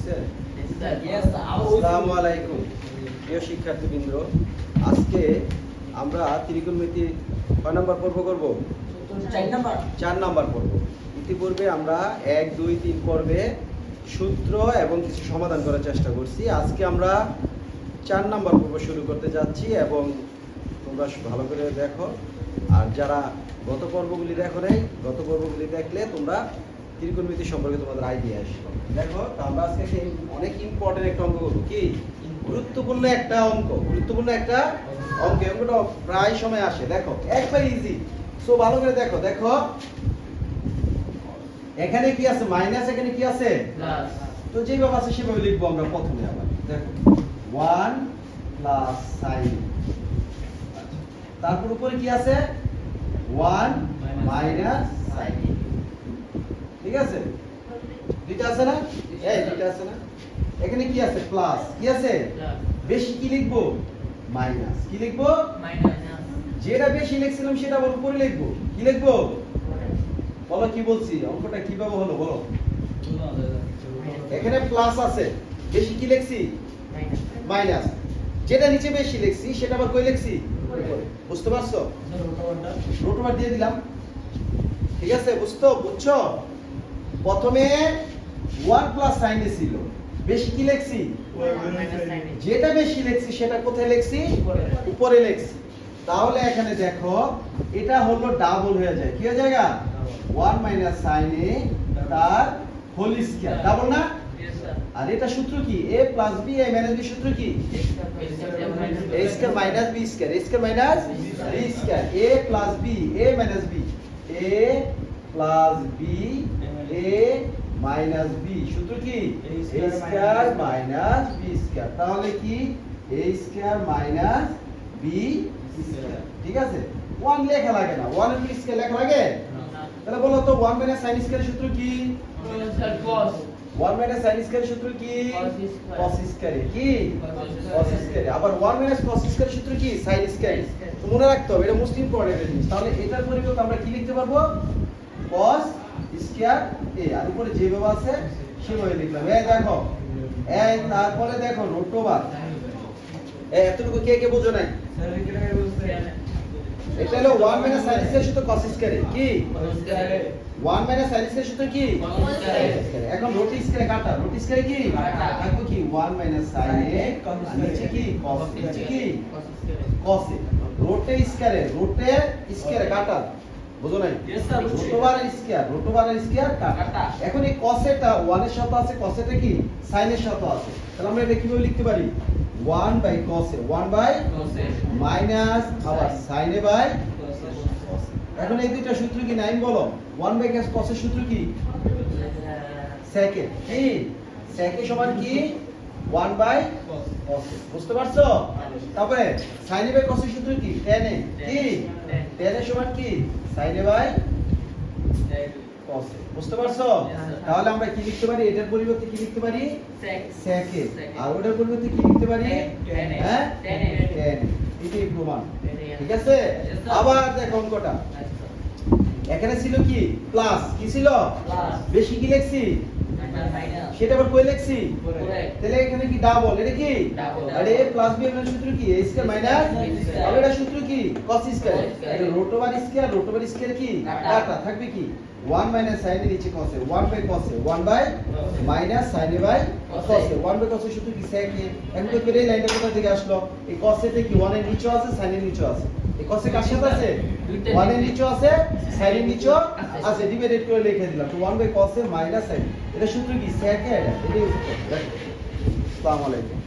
হয়েছে Yes, sir. আসসালামু আলাইকুম প্রিয় শিক্ষার্থীবৃন্দ। আজকে আমরা ত্রিকোণমিতি কয় নম্বর পর্ব করব? চার নাম্বার পর্ব। ইতিপূর্বে আমরা এক দুই তিন পর্বে সূত্র এবং কিছু সমাধান করার চেষ্টা করছি। আজকে আমরা চার নাম্বার পর্ব শুরু করতে যাচ্ছি এবং তোমরা ভালো করে দেখো। আর যারা গত পর্বগুলি দেখো নাই গত পর্বগুলি দেখলে তোমরা ত্রিকোণমিতি সম্পর্কে তোমাদের আইডিয়া আসবে দেখো আমরা আজকে সেই অনেক ইম্পর্টেন্ট একটা অঙ্ক করব। কি? গুরুত্বপূর্ণ একটা অঙ্ক। গুরুত্বপূর্ণ একটা অঙ্ক। অঙ্কটা প্রায় সময় আসে। দেখো একবার ইজি সো ভালো করে দেখো। দেখো এখানে কি আছে? মাইনাস এখানে কি আছে? প্লাস তো যেভাবে আছে সেভাবে লিখব আমরা প্রথমে আবার। দেখো ওয়ান প্লাস সাইন তারপর উপরে কি আছে? ওয়ান মাইনাস সাইন ঠিক আছে? দুইটা আছে না? এই দুইটা আছে না? এখানে কি আছে? প্লাস কি আছে? বেশি কি লিখব? মাইনাস কি লিখব? মাইনাস যেটা বেশি লিখছিলাম সেটা আবার উপরে লিখব। কি লিখব? বলো কি বলছি? অঙ্কটা কীভাবে হলো বলো। এখানে প্লাস আছে। বেশি কি লিখছি? মাইনাস যেটা নিচে বেশি লিখছি সেটা আবার কই লিখছি? বুঝতে পারছ? রুট ওভার দিয়ে দিলাম। ঠিক আছে? বুঝতো বুঝছ? প্রথমে ওয়ান প্লাস সাইনে ছিল। বেশি কি লিখছি? যেটা বেশি লিখছি সেটা কোথায় লিখছি? উপরে। লিখছি। তাহলে এখানে দেখো এটা হলো ডাবল হয়ে যায়। কি হয়ে যায় ওয়ান মাইনাস সাইনে তার হোল স্কয়ার ডাবল না? আর এটা সূত্র কি? A plus B A minus B সূত্র কি? A square minus B square a square minus b square a plus B A minus B a plus b a minus b সূত্র কি? A square minus b. Square তাহলে কি? A square minus square ঠিক আছে? 1 লেখা লাগে না 1 এর স্কয়ার লেখা লাগে? তাহলে বলো তো 1 মাইনাস sin স্কয়ার সূত্র কি? 1 মাইনাস sin স্কয়ার সূত্র কি? Cos স্কয়ার কি? Cos স্কয়ার আবার 1 মাইনাস cos স্কয়ার সূত্র কি? Sin তো মনে রাখতে হবে এটা ইম্পর্টেন্ট জিনিস। তাহলে এটার পরিবর্তে আমরা কি লিখতে পারব? Cos স্কয়ার a, আর উপরে যেভাবে আছে সেভাবে লিখলাম। এই দেখো, এই তারপরে দেখো রুট ওভার এতটুকু কে কে বুঝো নাই? এটা হলো 1 মাইনাস sin স্কয়ার সূত্র cos স্কয়ার কি? 1 মাইনাস sin স্কয়ার সূত্র কি? এখন রুট স্কয়ার কাটা। রুট স্কয়ার কি। থাকবে কি? 1 মাইনাস sin আর নিচে কি? cos নিচে কি? cos রুটে স্কয়ারে রুটে স্কয়ারে কাটা। বুঝো নাই। Root over square root over square কাটা। এখন এই এটা 1 এর সাথে আছে এটা কি? এর সাথে আছে। তাহলে আমরা এটা কীভাবে লিখতে পারি? 1 বাই a 1 বাই মাইনাস আবার a বাই এখন এই দুইটা সূত্র কি নাইন বলো? 1 বাই এর সূত্র কি? সেকে কি সেকে সমান কি? 1 বাই cos বুঝতে পারছ? তারপরে বাই সূত্র কি? Tan a কি? Tan. A সমান কি? বাই cos বুঝতে পারছ? তাহলে আমরা কি লিখতে পারি? এটার পরিবর্তে কি লিখতে পারি? Sec. আর ওটার পরিবর্তে কি লিখতে পারি? Tan। হ্যাঁ? Tan। এটাই প্রমাণ। ঠিক আছে? আবার দেখো অঙ্কটা। এখানে ছিল কি? প্লাস কি ছিল? বেশি কি লিখছি? সেটা আবার কই লিখছি. তাহলে এখানে কি ডাবল এটা কি. আর এ প্লাস বি এর সূত্র কি? A স্কয়ার মাইনাস আর এটা সূত্র কি? cos স্কয়ার এটা root over square root over square কি? কাটা। থাকবে কি? 1 মাইনাস sin এর নিচে cos A 1 by cos A 1 by minus sin এ by Cos। A 1 by cos এর সূত্র কি? sec এ এখন তো এই লাইনটা কোথা থেকে আসলো? এই cos এ তে কি 1 এর নিচে আছে? sin এর নিচে আছে। এই cos এ কার সাথে আছে? দুইটা 1 এর নিচে। আছে sin এর নিচে আছে ডিভাইডেড করে লিখে দিলাম। তো ওয়ান বাই cos এ মাইনাস সাইন এটা সূত্র কি? স্যাক এ এটা এটাই উত্তর দেখো আসসালামু আলাইকুম।